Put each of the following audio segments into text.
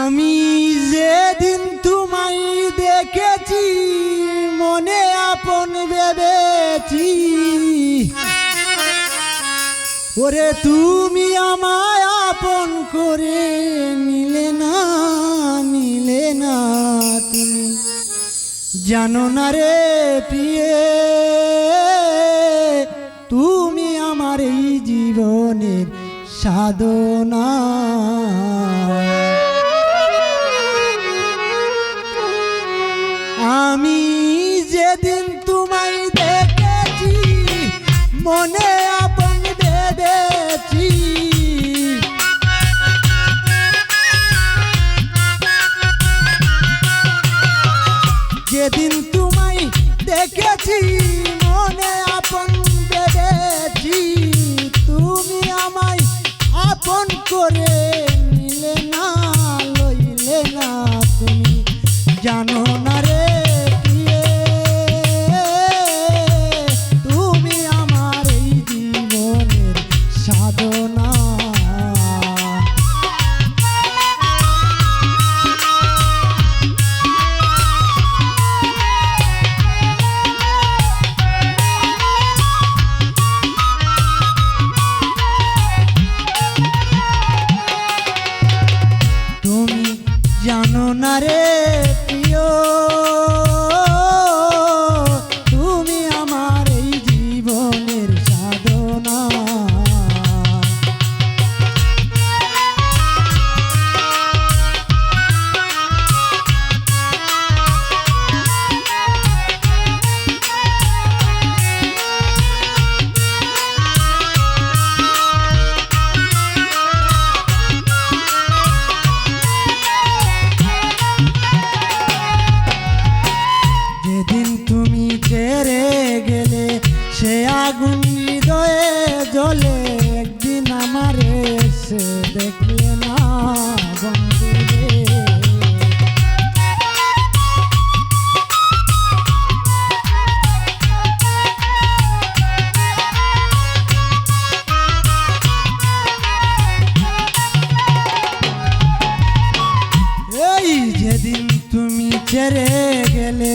আমি যেদিন তোমায় দেখেছি, মনে আপন ভেবেছি। ওরে তুমি আমায় আপন করে নিলে না নিলে না তুমি। জানো না রে প্রিয়ে, তুমি আমার এই জীবনের সাধনা। আমি যেদিন তোমায় দেখেছি, মনে আপন ভেবেছি যেদিন তোমায় দেখেছি, মনে আপন ভেবেছি তুমি আমায় আপন করে ছেড়ে গেলে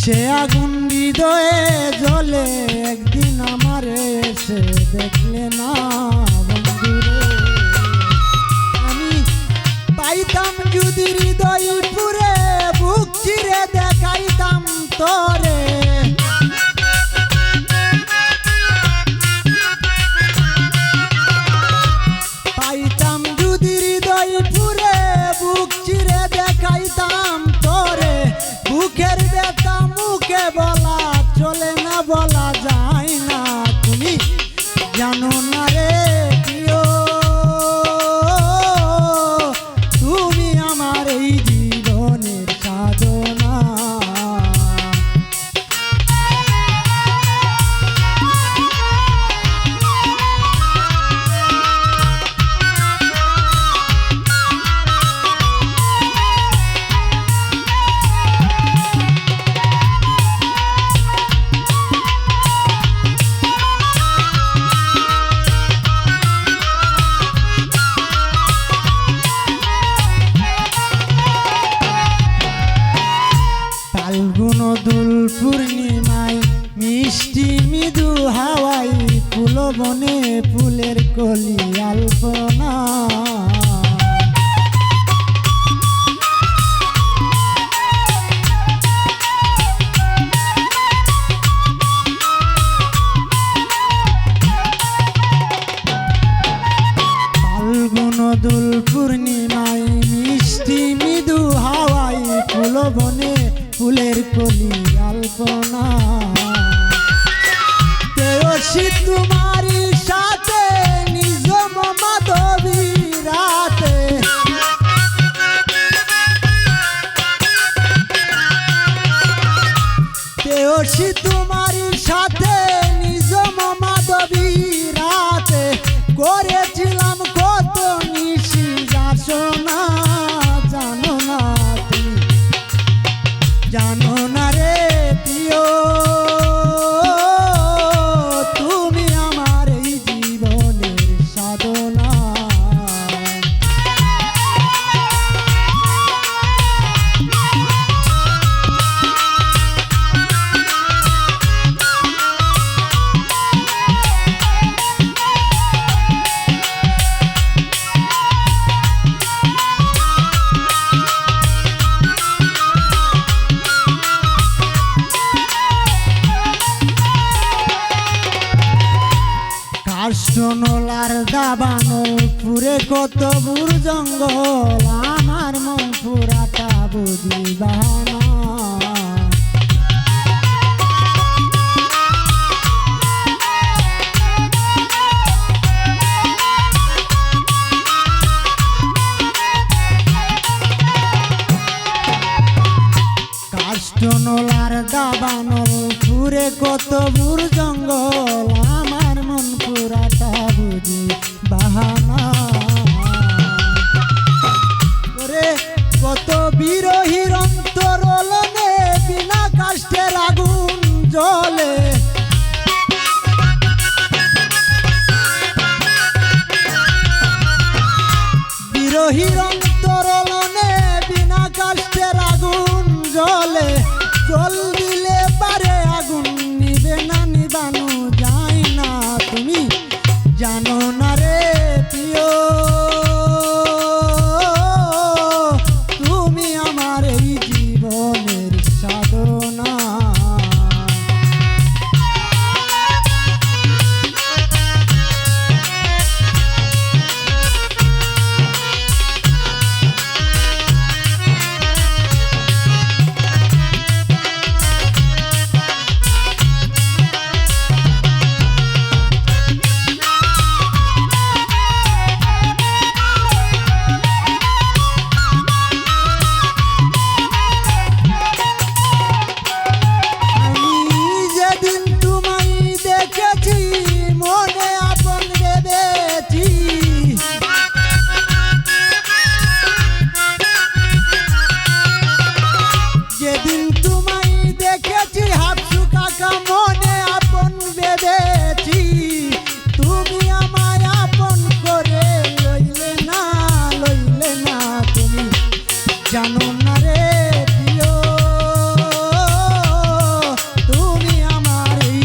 সে আগুন হৃদয়ে জলে একদিন আমার এসে দেখলে না আমি পাইতাম যদি হৃদয় পুরে বুক চিরে দেখাইতাম তোরে। পূর্ণিমায় মিষ্টি মৃদু হাওয়াই ফুল বনে ফুলের কলি আলপনা। দুল পূর্ণিমায় মিষ্টি মৃদু হাওয়াই ফুল বনে ফুলের কলি আলপনা। তেরসি তোমারি সাথে তোমারি দাবানল পুরে কত বুর জঙ্গল, আমার মন পুরাটা বুঝি বাহানা। কাষ্টনল আর দাবানল পুরে কত বুর জঙ্গল মন পুরাটা বুঝি বাহানা জানো না রে আমার এই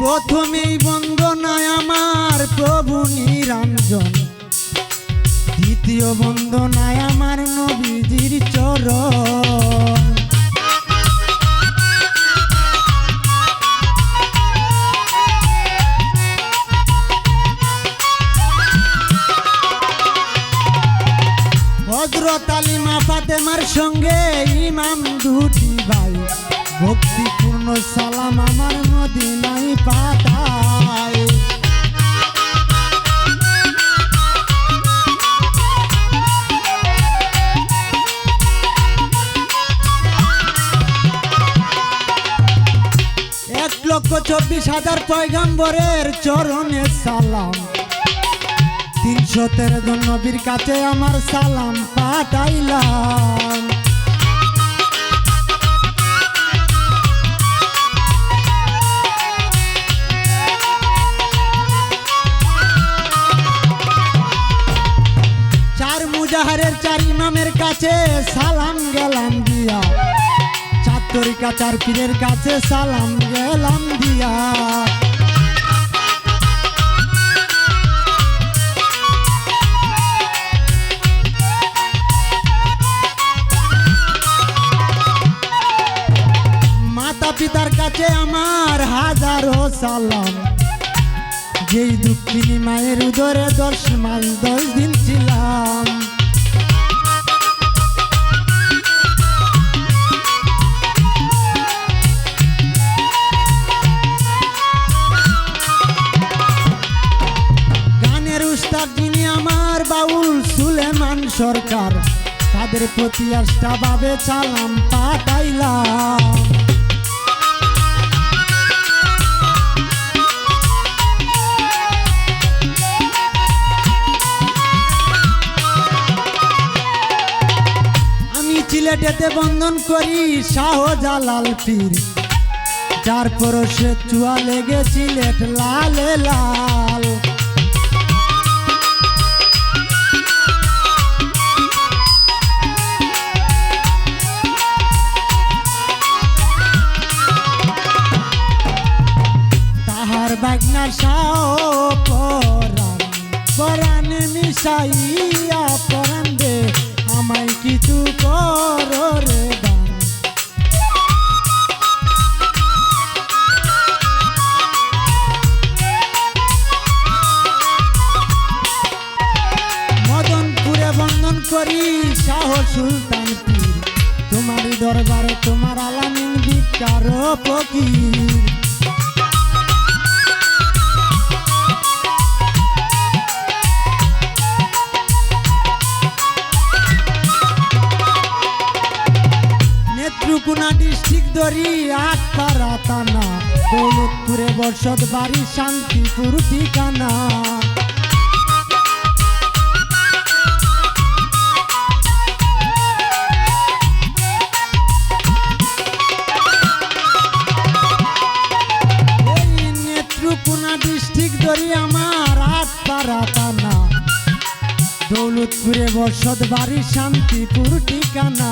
প্রথমেই প্রভু নিরঞ্জন দ্বিতীয় বন্দনায় আমার নবীজির চরণ। হজরত আলী মা ফাতেমার সঙ্গে ইমাম দুটি ভাই। ভক্তিপূর্ণ সালাম আমার মদিনায় পাঠায়। চব্বিশ পয়গাম্বরের চরণে সালাম। তিনশো তেরো জন নবীর কাছে আমার সালাম পাঠাইলাম। চার মুজাহারের চার ইমামের কাছে সালাম গেলাম দিয়া। চার তরিকা, চার পীরের কাছে সালাম গেলাম সালাম যেই দুঃখিনী মায়ের উদরে দশ মাস দশ দিন ছিলাম। গানের উস্তাদ যিনি আমার বাউল সুলেমান সরকার, তাদের প্রতি আষ্টা ভাবে চালাম, পাঠাইলাম। সিলেটেতে বন্ধন করি, শাহজালাল পীর। তারপর সে চুয়া লেগে সিলেট লালে লাল। তাহার বাগনা শাহ পরাণ পরাণ মিশাই দরবারে তোমার আলামিন বিচার ফকির। নেত্রকুনা ডিস্ট্রিক্ট দরি আটপাড়া থানা। দৌলতপুরে বর্ষদ বাড়ি শান্তিপুর ঠিকানা। শান্তিপুর ঠিকানা